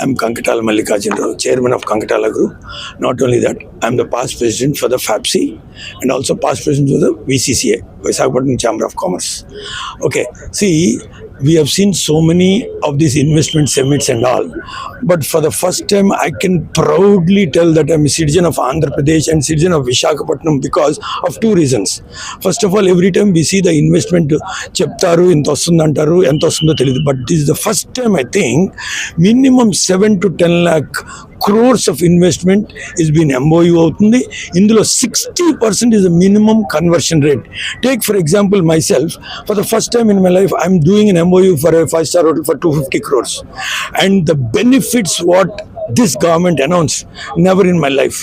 I'm Kankatala Mallikarjun Rao, chairman of Kankatala Group. Not only that, I'm the past president for the FAPSI and also past president for the VCCA, Visakhapatnam Chamber of Commerce. Okay, see, we have seen so many of these investment summits and all, but for the first time, I can proudly tell that I'm a citizen of Andhra Pradesh and citizen of Visakhapatnam because of two reasons. First of all, every time we see the investment చెప్తారు ఇంత వస్తుంది అంటారు ఎంత వస్తుందో తెలియదు but this the first time I think minimum seven to ten lakh crores of investment is been MOU అవుతుంది. ఇందులో sixty percent is minimum conversion rate take for example myself for the first time in my life I'm doing an MOU for five star hotel for two fifty crores and the benefits what this government announced never in my life.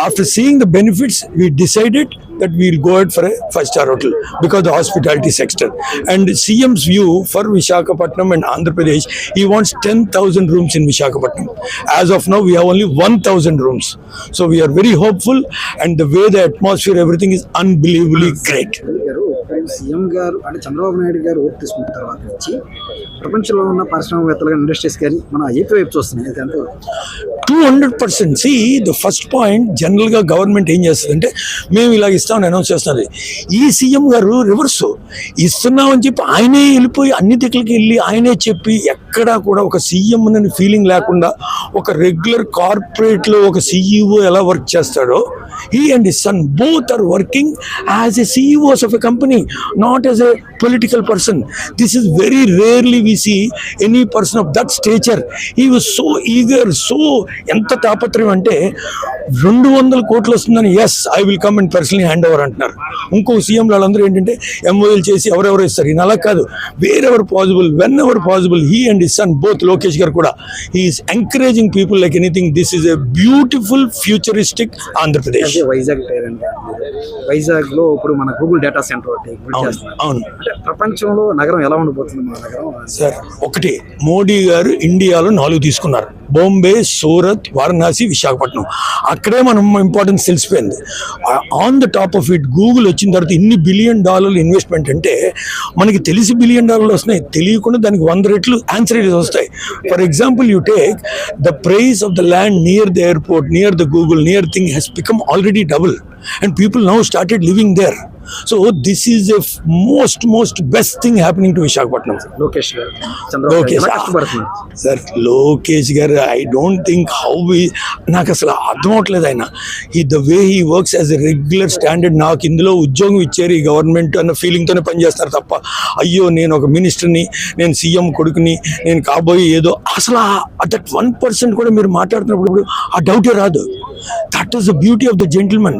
After seeing the benefits we decided that we'll go out for a five star hotel because the hospitality sector. And cm's view for vishakhapatnam and andhra pradesh he wants 10000 rooms in vishakhapatnam as of now we have only 1000 rooms. So we are very hopeful and the way the atmosphere everything is unbelievably great CM గారు అంటే చంద్రబాబు నాయుడు గారు ఓపు తీసుకున్న తర్వాత నుంచి ప్రపంచంలో ఉన్న పారిశ్రామికవేత్తలు కానీ ఇండస్ట్రీస్ కానీ మన ఏపీ వైపు చూస్తున్నాయి. అయితే అంతే two hundred percent see the first point జనరల్గా గవర్నమెంట్ ఏం చేస్తుందంటే మేము ఇలా ఇస్తామని అనౌన్స్ చేస్తున్నది ఈ సీఎం గారు రివర్స్ ఇస్తున్నామని చెప్పి ఆయనే వెళ్ళిపోయి అన్ని దిక్కులకి వెళ్ళి ఆయనే చెప్పి ఎక్కడా కూడా ఒక సీఎం అని ఫీలింగ్ లేకుండా ఒక రెగ్యులర్ కార్పొరేట్లో ఒక సీఈఓ ఎలా వర్క్ చేస్తాడో he and his son both are working as a CEOs of a company not as a political person this is very rarely we see any person of that stature he was so eager so ఎంత తాపత్రయం అంటే రెండు వందల కోట్లు వస్తుందని yes I will come and personally hand over అంటున్నారు. ఇంకో CM వాళ్ళందరూ ఏంటంటే ఎంఓఎల్ చేసి ఎవరెవరు ఇస్తారు? ఈయన అలా కాదు. Wear ever possible whenever possible he and his son both Lokesh garu కూడా he's encouraging people like anything this is a beautiful futuristic Andhra Pradesh Vizag వైజాగ్లో ఇప్పుడు మన గూగుల్ డేటా సెంటర్ అవును ప్రపంచంలో నగరం ఎలా ఉండబోతుంది మన నగరం? సార్ ఒకటి. మోడీ గారు ఇండియాలో నాలుగు తీసుకున్నారు. బాంబే సూరత్ వారణాసి విశాఖపట్నం అక్కడే మనం ఇంపార్టెన్స్ తెలిసిపోయింది. On the top of it Google వచ్చిన తర్వాత ఇన్ని బిలియన్ డాలర్లు ఇన్వెస్ట్మెంట్ అంటే మనకి తెలిసి బిలియన్ డాలర్లు వస్తున్నాయి. తెలియకుండా దానికి వంద రెట్లు ఆన్సరీస్ వస్తాయి. For example you take the price of the land near the airport near the Google near thing has become already double and people now started living there so this is a most most best thing happening to Visakhapatnam Lokesh Lokesh sir Lokesh గారు I don't think how we నాకు అసలు అర్థం అవట్లేదు ఆయన. ఈ the way he works as a regular standard నాకు ఇందులో ఉద్యోగం ఇచ్చారు ఈ గవర్నమెంట్ అన్న ఫీలింగ్తోనే పనిచేస్తారు తప్ప అయ్యో నేను ఒక మినిస్టర్ని నేను సీఎం కొడుకుని నేను కాబోయే ఏదో అసలు దట్ వన్ పర్సెంట్ కూడా మీరు మాట్లాడుతున్నప్పుడు ఆ డౌటే రాదు. That is the beauty of the gentlemen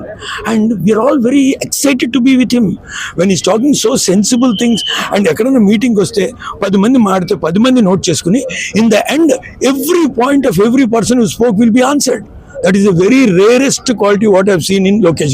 and we are all very excited to be with him when is talking so sensible things and ఎక్కడైనా మీటింగ్ వస్తే పది మంది మాడితే పది మంది నోట్ చేసుకుని in the end every point of every person who spoke will be answered that is the very rarest quality what have seen in Lokesh